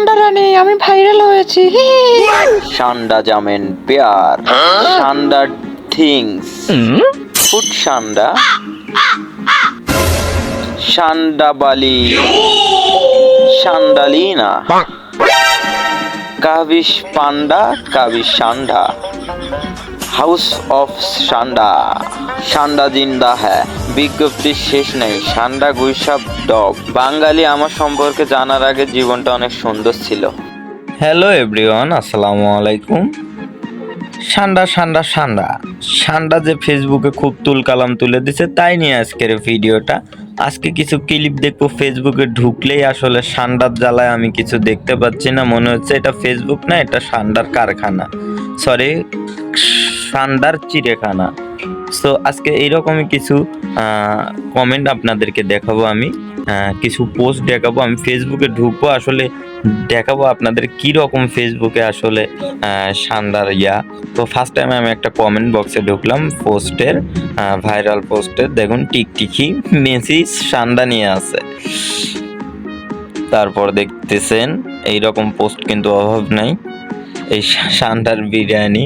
সান্ডা রানী আমি ভাইরাল হয়েছি। সান্ডা জামেন পেয়ার সান্ডা থিংস ফুড সান্ডা সান্ডাবালি সান্ডালিনা কাবিশ পান্ডা কাবিশ সান্ডা। হাউস অফ সান্ডা। সান্ডা জিন্দা হ্যাঁ। বিজ্ঞপ্তির শেষ নেই। সান্ডা গুইসাপ ডগ। বাঙালি আমার সম্পর্কে জানার আগে জীবনটা অনেক সুন্দর ছিল। হ্যালো এভরিওয়ান, আসসালামু আলাইকুম। সান্ডা সান্ডা সান্ডা। সান্ডা যে ফেসবুকে খুব তুলকালাম তুলে দিছে, তাই নিয়ে আজকের ভিডিওটা। আজকে কিছু ক্লিপ দেখব ফেসবুকে ঢুকলেই আসলে সান্ডার জ্বালায় আমি কিছু দেখতে পাচ্ছি না। মনে হচ্ছে এটা ফেসবুক না, এটা সান্ডার কারখানা। সরি সান্ডার চিড়িয়াখানা। সো আজকে এইরকমই কিছু কমেন্ট আপনাদেরকে দেখাবো আমি। কিছু পোস্ট দেখাবো। আমি ফেসবুকে ঢুকবো, আসলে দেখাবো আপনাদের কি রকম ফেসবুকে আসলে সান্ডার ইয়া। তো ফার্স্ট টাইম আমি একটা কমেন্ট বক্সে ঢুকলাম, পোস্টের ভাইরাল পোস্টের দেখুন, টিকটিকি মেসি সান্ডা নিয়ে আছে। তারপর দেখতেছেন এই রকম পোস্ট কিন্তু অভাব নাই। এই সান্ডার বিরিয়ানি।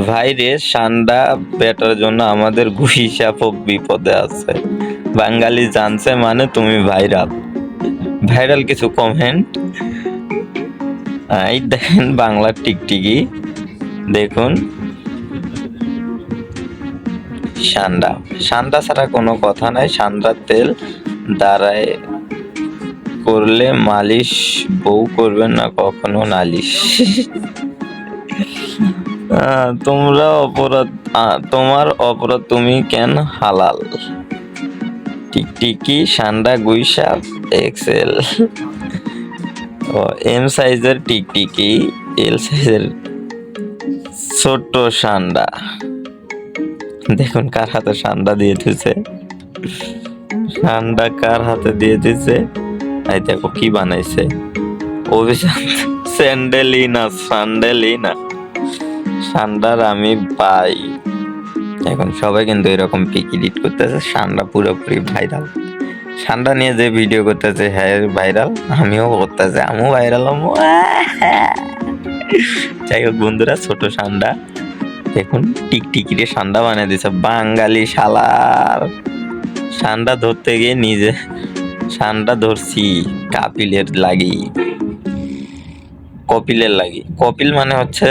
ভাইরে সান্ডা, বেটার জন্য আমাদের হিসাব বিপদে আছে। বাঙালি জানছে মানে তুমি ভাইরাল। ভাইরাল কিছু কমেন্ট এই দেখেন বাংলার টিকটিকি। দেখুন। সান্ডা। সান্ডা ছাড়া কোনো কথা নাই। সান্ডার তেল দাঁড়ায় করলে মালিশ, বউ করবেন না কখনো নালিশ। তোমরা অপরাধ তোমার অপরাধ তুমি কেন হালাল? টিকটিকি সান্ডা গুইসাপ এক্সেল। এম সাইজের টিকটিকি এল সাইজের ছোট্ট সান্ডা। দেখুন কার হাতে সান্ডা দিয়ে দিছে সান্ডা কার হাতে দিয়ে দিছে এই দেখো কি বানাইছে। অভিযান স্যান্ডেলিনা স্যান্ডেলিনা। সান্ডার আমি পাই এখন সবাই কিন্তু এরকম পিক এডিট করতেছে, সান্ডা পুরোপুরি ভাইরাল সান্ডা নিয়ে যে ভিডিও করতেছে হ্যাঁ ভাইরাল আমিও করতেছে, আমিও ভাইরাল হব। যাই হোক বন্ধুরা, ছোট সান্ডা। দেখুন, টিকটিকিরে সান্ডা বানিয়ে দিছে, বাঙালি শালার। সান্ডা ধরতে গিয়ে নিজে, সান্ডা ধরছি, কাপিলের লাগি। কপিলের লাগি। কপিল মানে হচ্ছে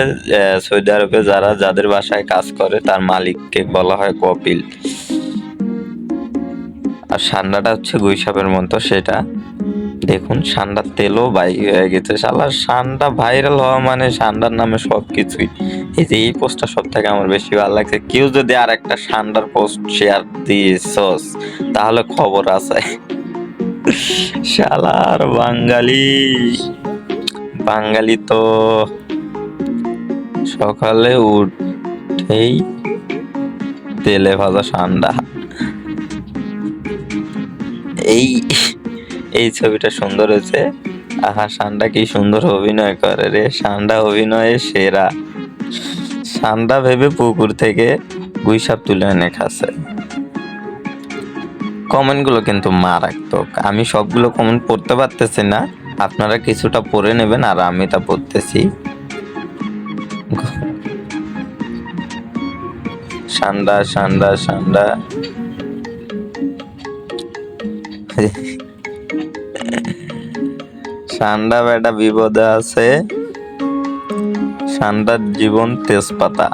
সৌদি আরবে যারা, যাদের বাসায় কাজ করে, তার মালিককে বলা হয় কপিল। আর সান্ডাটা হচ্ছে গুইসাপের মতো, সেটা। দেখুন, সান্ডার তেলও বাই হয়ে গেছে। শালা, সান্ডা ভাইরাল হওয়া মানে সান্ডার নামে সব কিছুই এই যে, এই পোস্টটা সব থেকে আমার বেশি ভালো লাগছে। কেউ যদি আর একটা সান্ডার পোস্ট শেয়ার দিয়েছস তাহলে খবর আছে। শালার বাঙালি। বাঙালি তো সকালে উঠেই তেলে ভাজা সান্ডা। এই এই ছবিটা সুন্দর হয়েছে। আহা, সান্ডা কি সুন্দর অভিনয় করে রে। সান্ডা অভিনয়ে সেরা। সান্ডা ভেবে পুকুর থেকে গুইসাপ তুলে এনে খাচ্ছে। কমেন্টগুলো কিন্তু মারাত্মক। আমি সবগুলো কমেন্ট পড়তে পারতেছি না। আপনারা কিছুটা পরে নেবেন আর আমি তা পড়তেছি। সান্ডা সান্ডা সান্ডা। সান্ডা বেটা বিপদে আছে। সান্ডার জীবন তেজপাতা।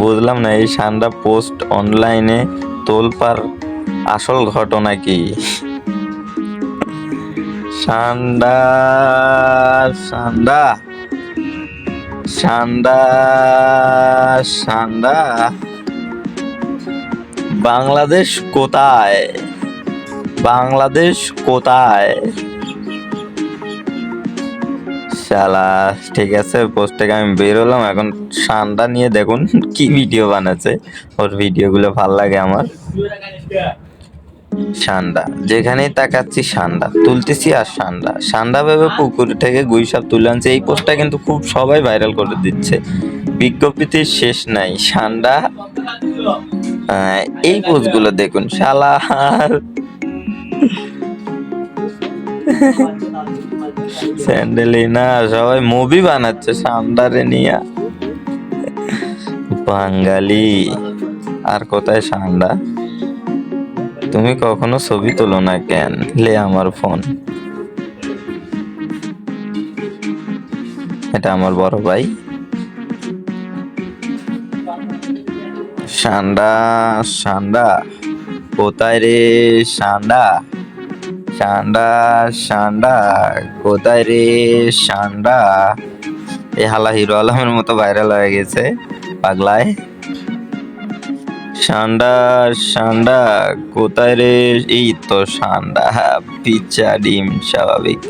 বুঝলাম না, এই সান্ডা পোস্ট অনলাইনে তোলপার আসল ঘটনা কি? সান্ডা সান্ডা সান্ডা সান্ডা বাংলাদেশ কোথায়? বাংলাদেশ কোথায়? শালা, ঠিক আছে পোস্ট থেকে আমি বেরোলাম এখন সান্ডা নিয়ে দেখুন কি ভিডিও বানাচ্ছে। ওর ভিডিওগুলো ভালো লাগে আমার। সান্ডা, যেখানেই তাকাচ্ছি সান্ডা, তুলতেছি আর সান্ডা। সান্ডা ভেবে পুকুর থেকে গুইসাপ তুলে আনছে। এই পোস্টটা কিন্তু খুব সবাই ভাইরাল করে দিচ্ছে। বিজ্ঞপ্তির শেষ নাই। সান্ডা এই পোস্টগুলো দেখুন শালার স্যান্ডেলি না, সবাই মুভি বানাচ্ছে সান্ডারে নিয়া। বাঙালি। আর কোথায় সান্ডা? তুমি কখনো ছবি তোলো না কেন? লে আমার ফোন। এটা আমার বড় ভাই। সান্ডা সান্ডা। কোথায় রে সান্ডা? সান্ডা সান্ডা। কোথায় রে সান্ডা? এই হালা হিরো আলমের মতো ভাইরাল হয়ে গেছে, পাগলায়। সান্ডা সান্ডা, কোথায় রে? এই তো সান্ডা পিচ্চা ডিম, স্বাভাবিক।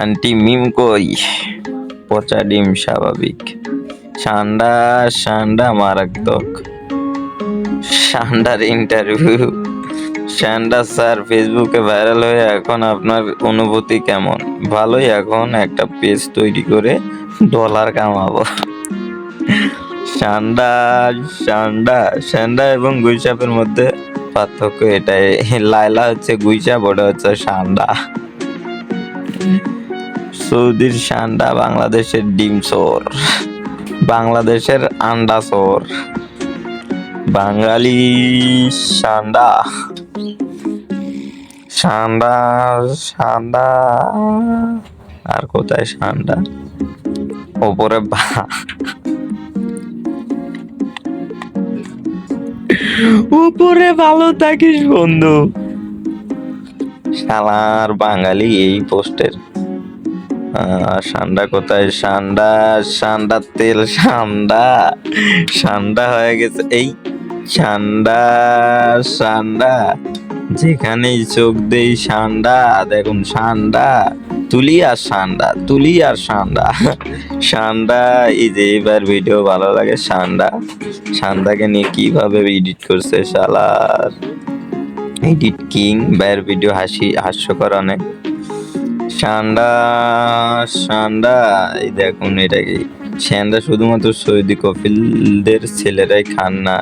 আন্টি মিম কই? পচা ডিম, স্বাভাবিক। সান্ডা সান্ডা, মারাত্মক। সান্ডার ইন্টারভিউ সান্ডা স্যার, ফেসবুকে ভাইরাল হয়ে এখন আপনার অনুভূতি কেমন? ভালোই এখন একটা পেজ তৈরি করে ডলার কামাবো। সান্ডা সান্ডা সান্ডা এবং গুইসাপের মধ্যে পার্থক্য এটাই। লাইলা হচ্ছে গুইসাপ ওটা হচ্ছে সান্ডা। সৌদির সান্ডা বাংলাদেশের ডিম চোর বাংলাদেশের আন্ডা চোর বাঙালি সান্ডা। সান্ডা সান্ডা। আর কোথায় সান্ডা? ওপরে বা উপরে ভালো থাকিস, বন্ধু। শালার বাঙালি এই পোস্টের। সান্ডা কোথায়? সান্ডা সান্ডার তেল, সান্ডা। সান্ডা হয়ে গেছে। এই সান্ডা সান্ডা। যেখানেই চোখ দেই সান্ডা, দেখুন সান্ডা। তুলি আর সান্ডা, তুলি আর সান্ডা। সান্ডা, এই যে এবার ভিডিও ভালো লাগে, সান্ডা। সান্দাকে নিয়ে কীভাবে এডিট করছে শালার এডিট কিং বাইরের ভিডিও হাসি, হাস্যকর অনেক। সান্ডা সান্ডা, এই দেখুন এটা কি? সান্ডা শুধুমাত্র সৌদি কফিলদের ছেলেরাই খান না।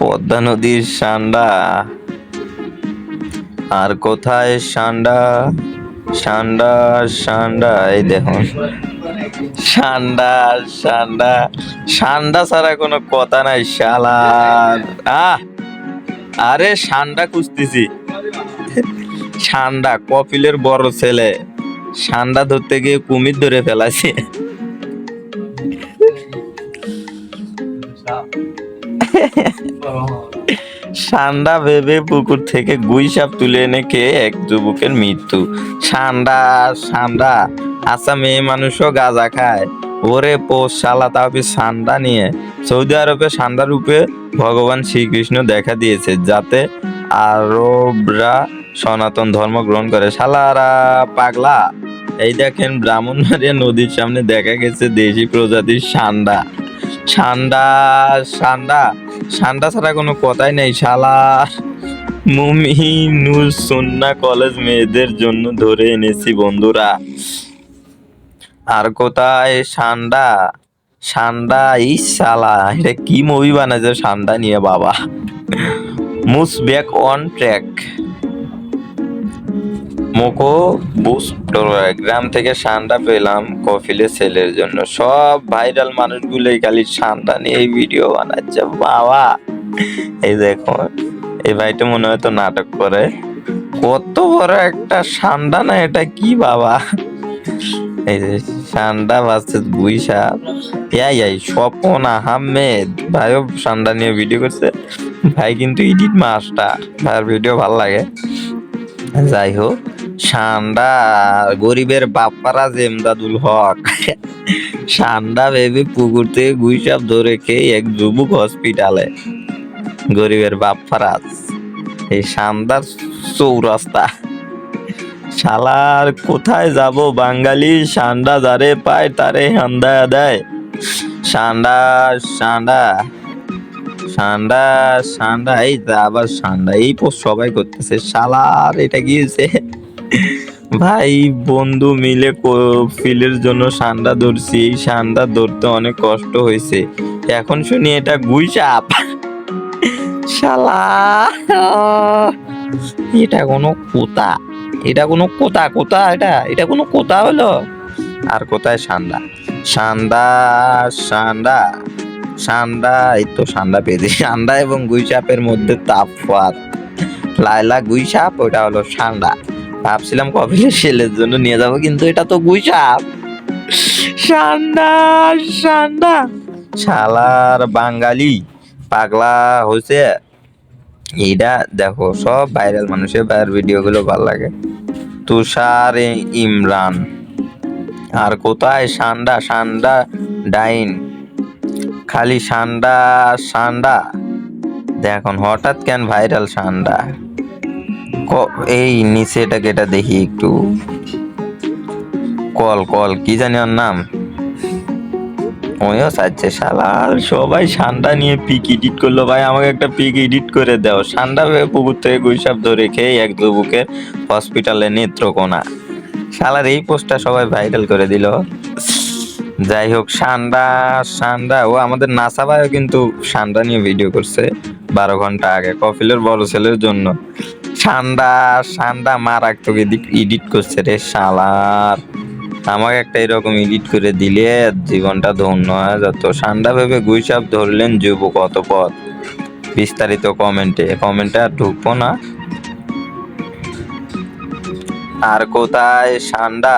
পদ্মা নদীর সান্ডা। আর কোথায় সান্ডা? সান্ডা সান্ডা, এই দেখুন। সান্ডা সান্ডা। সান্ডা ছাড়া কোনো কথা নাই শালার আহ! আরে সান্ডা খুঁজতেছি। সান্ডা, কপিলের বড় ছেলে। সান্ডা ধরতে গিয়ে কুমির ধরে ফেলাছে সান্ডা ভেবে পুকুর থেকে গুই সাপ তুলে এনে খেয়ে এক যুবকের মৃত্যু। সান্ডা সান্ডা আচ্ছা মেয়ে মানুষও গাঁজা খায়। ওরে পোষ শালা, তাও সান্ডা নিয়ে? সৌদি আরবে সান্ডা রূপে ভগবান শ্রীকৃষ্ণ দেখা দিয়েছে, যাতে আরবরা সনাতন ধর্ম গ্রহণ করে। শালারা পাগলা। এই দেখেন ব্রাহ্মণবাড়িয়া নদীর সামনে দেখা গেছে দেশি প্রজাতির সান্ডা। সান্ডা সান্ডা। সান্ডা ছাড়া কোনো কথাই নেই, শালা। মুমিনুল সুন্না কলেজ মেয়েদের জন্য ধরে এনেছি, বন্ধুরা। আর কোথায় সান্ডা? সান্ডা ই শালা, এটা কি মুভি বানাইছে সান্ডা নিয়ে, বাবা। মুস ব্যাক অন ট্র্যাক মোকো বুস গ্রাম থেকে সান্ডা পেলাম কফিলে সেলের জন্য। সব ভাইরাল মানুষগুলো খালি সান্ডা নিয়ে এই ভিডিও বানাচ্ছে। বাবা! এই দেখো, এই ভাইটা মনে হয় তো নাটক করে। কত বড় একটা সান্ডা না এটা কি বাবা? এই যে সান্ডা ভার্সেস গুইসা এই এই স্বপন, আহমেদ, ভাইও সান্ডা নিয়ে ভিডিও করছে। ভাই কিন্তু ইডিট মাস্টার, ভাইয়ের ভিডিও ভালো লাগে। যাই হোক। সান্ডা গরিবের বাপ্পারা জেমদাদুল হক। সান্ডা ভেবে পুকুর থেকে গুইসাপ ধরে খেয়ে এক যুবক হসপিটালে। গরিবের বাপ্পারাজ এই সান্দার চৌরাস্তা। শালার কোথায় যাব বাঙালি? সান্ডা যারে পায় তারে হান্দা দেয়। সান্ডা সান্ডা সান্ডা সান্ডা এই আবার সান্ডা এই পোস্ট সবাই করতেছে। শালার, এটা কি হয়েছে? ভাই, বন্ধু মিলে ফিলের জন্য সান্ডা ধরছি। এই সান্ডা ধরতে অনেক কষ্ট হয়েছে। এখন শুনি এটা গুই সাপ। শালা, এটা কোনো কোথা এটা কোনো কোথা কোথা এটা? এটা কোনো কোথা হলো? আর কোথায় সান্ডা? সান্ডা সান্ডা সান্ডা, এই তো সান্ডা পেয়েছি। সান্ডা এবং গুইসাপের মধ্যে তাফাত লাইলা গুইসাপ ওটা হলো সান্ডা। ভাবছিলাম কপিলের সেলের জন্য নিয়ে যাব, কিন্তু এটা তো গুইসাপ। সান্ডা সান্ডা। শালার বাঙালি, পাগলা হয়েছে এইটা দেখো, সব ভাইরাল মানুষের বাইরের ভিডিওগুলো ভালো লাগে। তুষার ইমরান। আর কোথায়? সান্ডা সান্ডা ডাইন। খালি সান্ডা সান্ডা। দেখুন হঠাৎ কেন ভাইরাল সান্ডা। এই নিচে এটাকে এটা দেখি একটু। কল কল, কি জানি ওর নাম? ওইও চাচ্ছে শালার সবাই সান্ডা নিয়ে পিক এডিট করল। ভাই, আমাকে একটা পিক এডিট করে দাও। সান্ডা ভেবে পুকুর থেকে গুইসাপ ধরে খেয়ে এক যুবকের হসপিটালে নেত্রকোনা। শালার এই পোস্টটা সবাই ভাইরাল করে দিল। যাই হোক, সান্ডা সান্ডা, ও আমাদের নাসা ভাইও কিন্তু সান্ডা নিয়ে ভিডিও করছে বারো ঘণ্টা আগে কফিলের বড় ছেলের জন্য। সান্ডা সান্ডা মারাক তোকে এডিট করছে রে শালার আমাকে একটা এরকম এডিট করে দিলে জীবনটা ধন্য হয়ে যেত। সান্ডা ভেবে গুইসাপ ধরলেন যুব কত পথ বিস্তারিত কমেন্টে কমেন্টে আর ঢুকবো না। আর কোথায় সান্ডা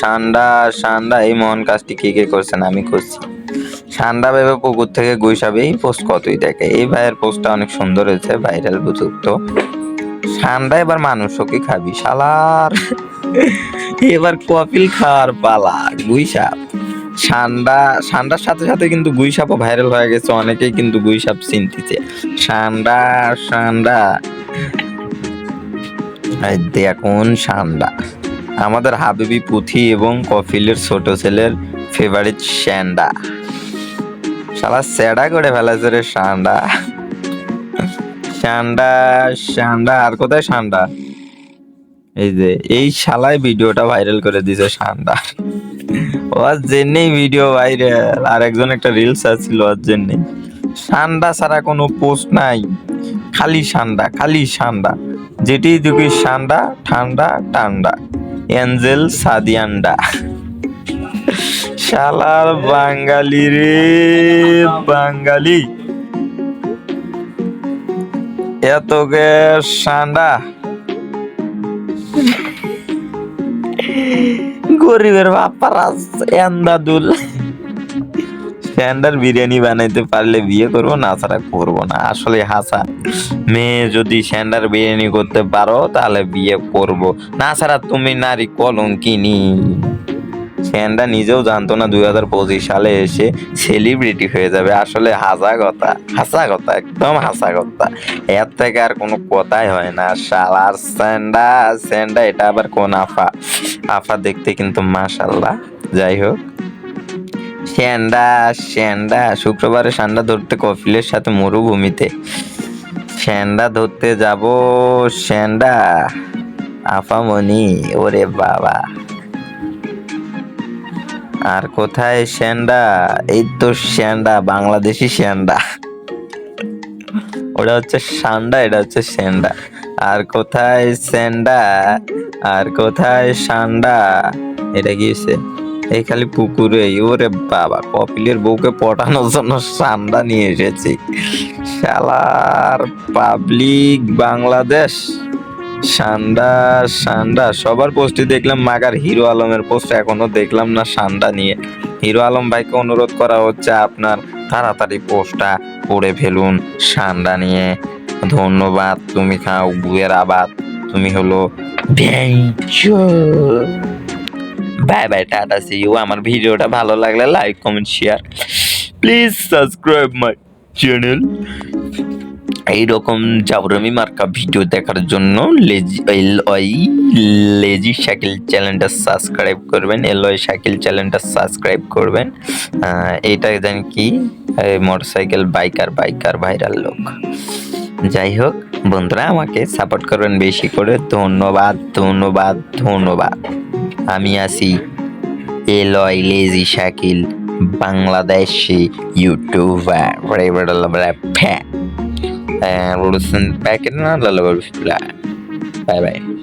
সান্ডা সান্ডা এই মহান কাজটি কে কে করছেন? আমি করছি। সান্ডা ভেবে পুকুর থেকে গুইসাবে এই পোস্ট কতই দেখে? এই ভাইয়ের পোস্টটা অনেক সুন্দর হয়েছে ভাইরাল বুঝুক্ত সান্ডা এবার মানুষও কি খাবি শালার। এবার কপিল খাওয়ার পালা গুইসাপ। সান্ডা সান্ডার সাথে সাথে কিন্তু গুইসাপও ভাইরাল হয়ে গেছে অনেকেই কিন্তু গুইসাপ চিনতেছে। সান্ডা সান্ডা দেখুন সান্ডা আমাদের হাবিবি পুথি এবং কফিলের ছোট ছেলের ফেভারিট স্যান্ডা। শালা স্যাডা করে ফেলেছে রে সান্ডা সান্ডা সান্ডা আর কোথায় সান্ডা এই যে, এই শালায় ভিডিওটা ভাইরাল করে দিছে সান্ডা ওর জন্যই ভিডিও ভাইরাল আর একজন একটা রিলস আছিল ওর জন্যই সান্ডা ছাড়া কোনো পোস্ট নাই। খালি সান্ডা খালি সান্ডা যেটি দেখি সান্ডা ঠান্ডা ঠান্ডা এঞ্জেল সাদিয়ান্ডা। শালার বাঙালি রে, বাঙালি। এত গে সান্ডা গরিবের বাপারা এন্দাদুল। স্ট্যান্ডার বিরিয়ানি বানাইতে পারলে বিয়ে করব না, ছাড়া করব না। আসলে হাসা, মেয়ে যদি স্ট্যান্ডার বিরিয়ানি করতে পারো, তাহলে বিয়ে করব। না ছাড়া তুমি নারী কলঙ্কিনি। স্যান্ডা নিজেও জানতো না দুই হাজার পঁচিশ সালে এসে সেলিব্রিটি হয়ে যাবে। আসলে হাসা কথা হাসা কথা, একদম হাসা কথা। এর থেকে আর কোনো কথাই হয় না। শালার স্যান্ডা স্যান্ডা এটা আবার কোন আফা? আফা দেখতে কিন্তু মাশাল্লাহ যাই হোক। স্যান্ডা স্যান্ডা শুক্রবারে সান্ডা ধরতে কফিলের সাথে মরুভূমিতে। স্যান্ডা ধরতে যাব স্যান্ডা আফামনি, ওরে বাবা। আর কোথায় স্যান্ডা এই তো স্যান্ডা বাংলাদেশি স্যান্ডা ওটা হচ্ছে সান্ডা, এটা হচ্ছে স্যান্ডা আর কোথায় স্যান্ডা আর কোথায় সান্ডা? এটা কি এই খালি পুকুরে, ওরে বাবা, কপিলের বউকে পটানোর জন্য সান্ডা নিয়ে এসেছি। শালার পাবলিক বাংলাদেশ। সান্ডা সান্ডা, সবার পোস্টে দেখলাম, মাগার হিরো আলমের পোস্ট এখনও দেখলাম না সান্ডা নিয়ে। হিরো আলম ভাইকে অনুরোধ করা হচ্ছে আপনার তাড়াতাড়ি পোস্টটা করে ফেলুন সান্ডা নিয়ে। ধন্যবাদ, তুমি খাও বুয়ের আবাদ। তুমি হলো bye bye, tata see you আমার ভিডিওটা ভালো লাগলে like comment share please subscribe my channel এইরকম জাবরমি মার্কা ভিডিও দেখার জন্য লেজি ওই লেজি শাকিল চ্যানেলটা সাবস্ক্রাইব করবেন, এলওয়াই শাকিল চ্যানেলটা সাবস্ক্রাইব করবেন। এইটা জানি কি? মোটরসাইকেল বাইকার বাইকার ভাইরাল লোক। যাই হোক, বন্ধুরা, আমাকে সাপোর্ট করবেন বেশি করে। ধন্যবাদ ধন্যবাদ ধন্যবাদ। আমি আছি এলয় লেজি শাকিল, বাংলাদেশি ইউটিউবার প্যাকেট না লাল বাই বাই